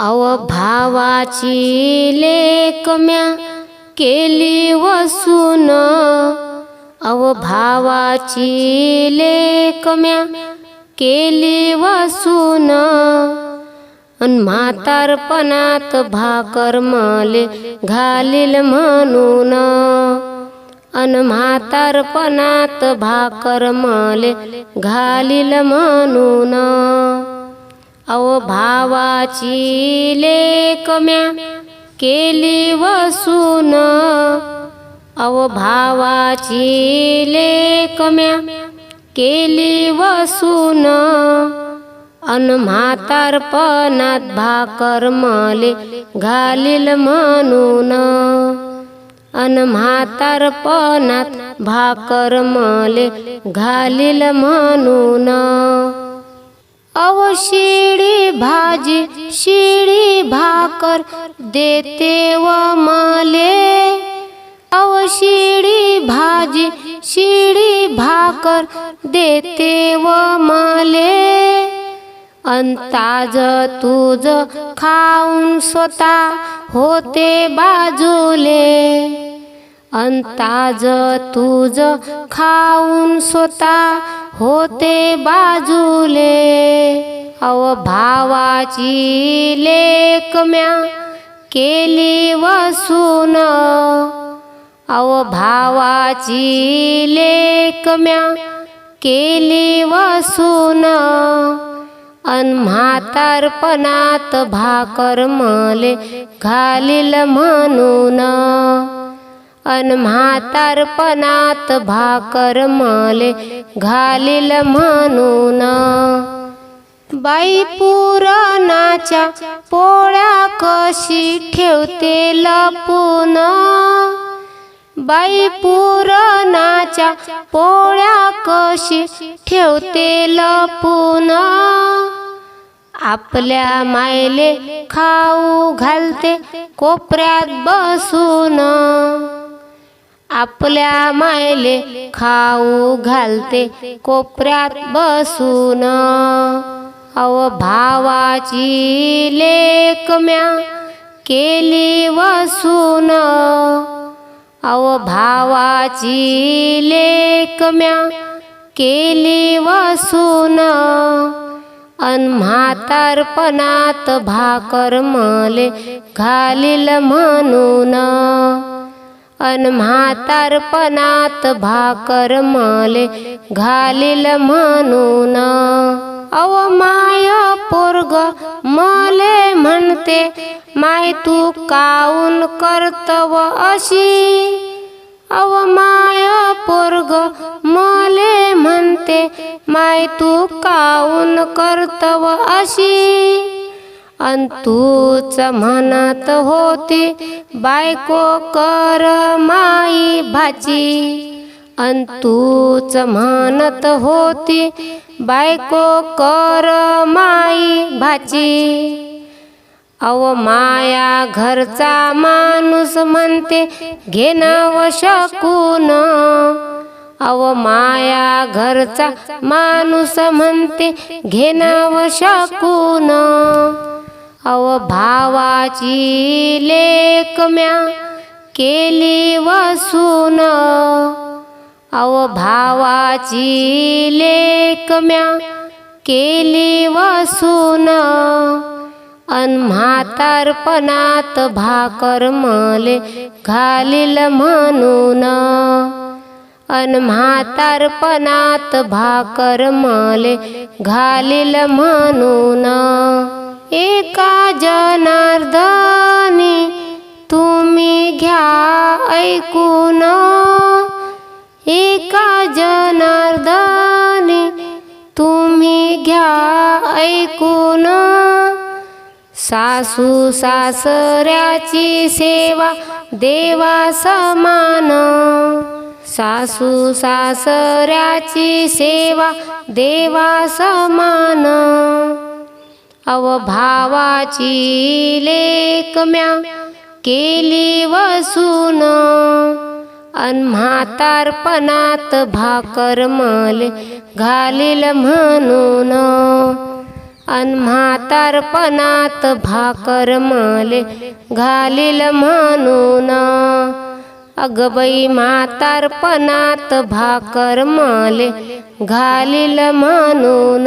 अव भावाची लेकम्या केली वसून. अव भावाची लेकम्या केली वसून. अन म्हातारपणात भाकर मले घालील म्हणून. अन म्हातारपणात भाकर मले घालील म्हणून. अव भावाची लेकम्या केली वसून. अव भावाची लेकम्या केली वसून. अन म्हातारपणात भाकर मले घालील म्हणून. अन म्हातारपणात भाकर मले घालील म्हणून. अव शिडी भाजी शिडी भाकर देते व मले. अव शिडी भाजी शिडी भाकर देते व मले. अंताज तुझ खाऊन स्वतः होते बाजूले. अंताज तुझ खाऊन स्वतः होते बाजूले अव भावाची लेकम्या केली वसून. अव भावाची लेकम्या केली वसून. अन म्हातारपणात भाकर मले घालील म्हणून. अन म्हातारपणात भाकर मले घालील म्हणून. बाई पुराणाच्या पोळ्या कशी ठेवते लपून? बाई पुराणाच्या पोळ्या कशी ठेवते लपून? आपल्या मायले खाऊ घालते कोपऱ्यात बसून. आपल्या मायले खाऊ घालते कोपऱ्यात बसून. अव भावाची लेकम्या केली वसून. अव भावाची लेकम्या केली वसून. अन म्हातारपणात भाकर मले घालील म्हणून. अन म्हातारपणात भाकर मले घालील म्हणून. अव माय पोरग मले म्हणते माय तू काऊन करतव अशी? अव माय पोरग मले म्हणते माय तू काऊन करतव अशी? अन तूच म्हणत होती बायको कर माई भाची. अन तूच म्हणत होती बायको कर माई भाची. अव माया घरचा माणूस म्हणते घेणं शकून. अव माया घरचा माणूस म्हणते घेणं शकून. भावाची लेकम्या केली वसून. अव भावाची लेकम्या केली वसून. अन म्हातारपणात भाकर मले घालील म्हणून. अन म्हातारपणात भाकर मले घालील म्हणून. ऐकून एका जनार्दनी तुम्ही घ्या ऐकून. सासू सासऱ्याची सेवा देवा समान. सासू सासऱ्याची सेवा देवा समान. अव भावाची लेकम्या केली वसून. अन म्हातारपणात भाकर मले घालील म्हणून. अन म्हातारपणात भाकर मले घालील म्हणून. अगबई म्हातारपणात भाकर मले घालील म्हणून.